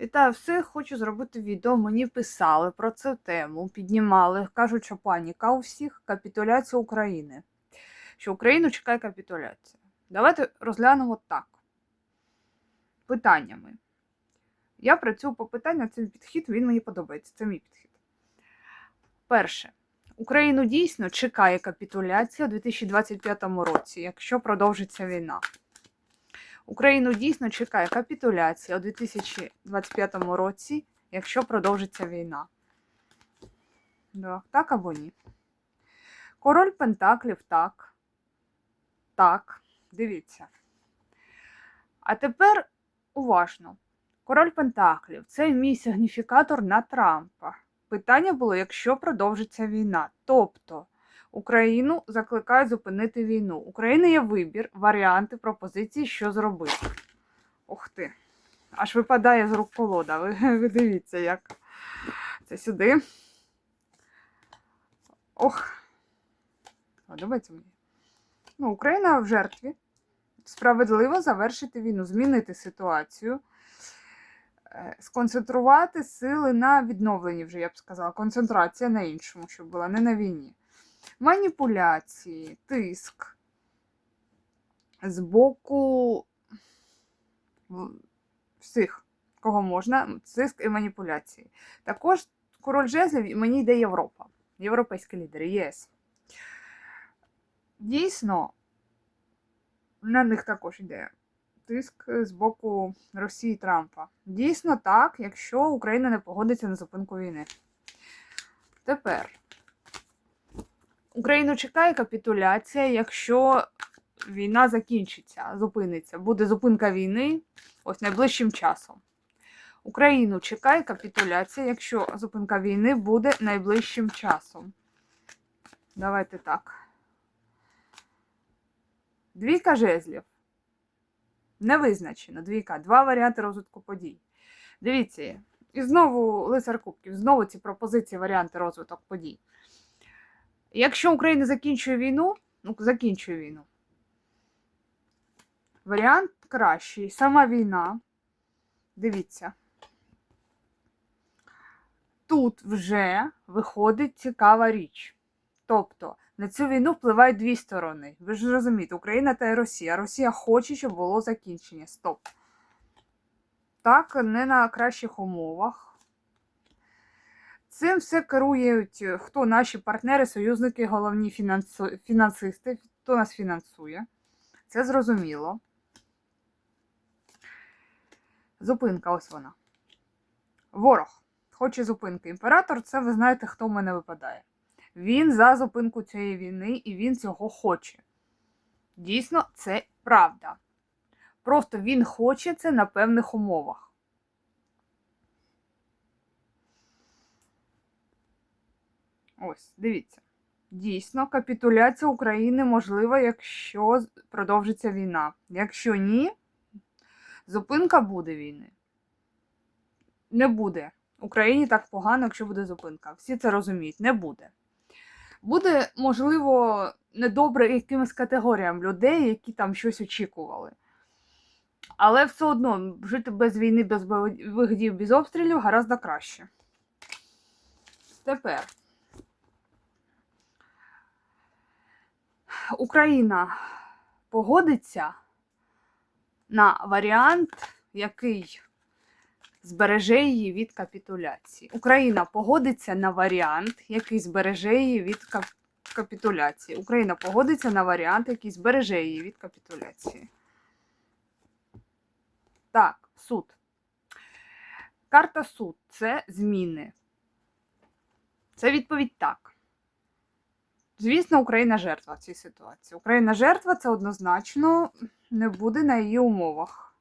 Вітаю всіх, хочу зробити відео. Мені писали про цю тему, піднімали. Кажуть, що паніка у всіх капітуляція України. Що Україну чекає капітуляція. Давайте розглянемо так. Питаннями. Я працюю по питанням, це підхід, він мені подобається. Це мій підхід. Перше. Україну дійсно чекає капітуляція у 2025 році, якщо продовжиться війна. Україну дійсно чекає капітуляція у 2025 році, якщо продовжиться війна. Так або ні. Король Пентаклів так. Так. Дивіться. А тепер уважно. Король Пентаклів це мій сигніфікатор на Трампа. Питання було, якщо продовжиться війна. Тобто. Україну закликають зупинити війну. України є вибір, варіанти, пропозиції, що зробити. Ух ти. Аж випадає з рук колода. Ви, ви дивіться, як це сюди. Ох. Подобається мені. Ну, Україна в жертві. Справедливо завершити війну, змінити ситуацію, е, сконцентрувати сили на відновленні, вже я б сказала. Концентрація на іншому, щоб була не на війні маніпуляції, тиск з боку всіх, кого можна, тиск і маніпуляції. Також король жезлів мені йде Європа, європейські лідери, ЄС. Дійсно, на них також йде тиск з боку Росії Трампа. Дійсно так, якщо Україна не погодиться на зупинку війни. Тепер. Україну чекає капітуляція, якщо війна закінчиться, зупиниться. Буде зупинка війни ось найближчим часом. Україну чекає капітуляція, якщо зупинка війни буде найближчим часом. Давайте так. Двійка жезлів. Не визначено. Двійка. Два варіанти розвитку подій. Дивіться. І знову лицар Кубків, знову ці пропозиції, варіанти розвиток подій. Якщо Україна закінчує війну, ну, закінчує війну. Варіант кращий. Сама війна. Дивіться. Тут вже виходить цікава річ. Тобто, на цю війну впливають дві сторони. Ви ж розумієте, Україна та Росія. Росія хоче, щоб було закінчення. Стоп. Так, не на кращих умовах. Цим все керують хто наші партнери, союзники, головні фінансу... фінансисти, хто нас фінансує. Це зрозуміло. Зупинка, ось вона. Ворог. Хоче зупинки. Імператор, це ви знаєте, хто в мене випадає. Він за зупинку цієї війни і він цього хоче. Дійсно, це правда. Просто він хоче це на певних умовах. Ось, дивіться. Дійсно, капітуляція України можлива, якщо продовжиться війна. Якщо ні, зупинка буде війни. Не буде. Україні так погано, якщо буде зупинка. Всі це розуміють, не буде. Буде, можливо, недобре якимось категоріям людей, які там щось очікували. Але все одно жити без війни, без вигодів, без обстрілів гораздо краще. Тепер. Україна погодиться на варіант, який збереже її від капітуляції. Україна погодиться на варіант, який збереже її від капітуляції. Україна погодиться на варіант, який збереже її від капітуляції. Так, суд. Карта суд це зміни. Це відповідь так. Звісно, Україна жертва в цій ситуації. Україна жертва це однозначно не буде на її умовах.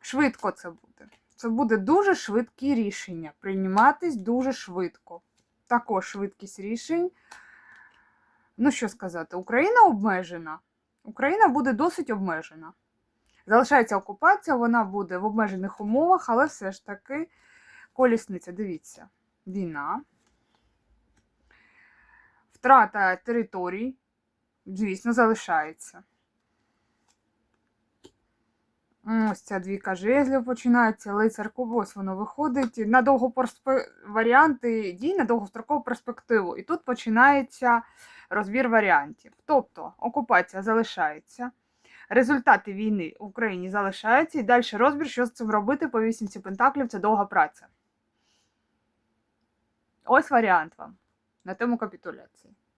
Швидко це буде. Це буде дуже швидкі рішення. Прийматись дуже швидко. Також швидкість рішень. Ну, що сказати, Україна обмежена. Україна буде досить обмежена. Залишається окупація, вона буде в обмежених умовах, але все ж таки колісниця. Дивіться, війна. Втрата територій, звісно, залишається. Ось ця двійка жезлів починається, лицар ось воно виходить. На довгоперспе... варіанти дій на довгострокову перспективу. І тут починається розбір варіантів. Тобто окупація залишається, результати війни в Україні залишаються, і далі розбір, що з цим робити по вісімці пентаклів це довга праця. Ось варіант вам на тему капітуляції.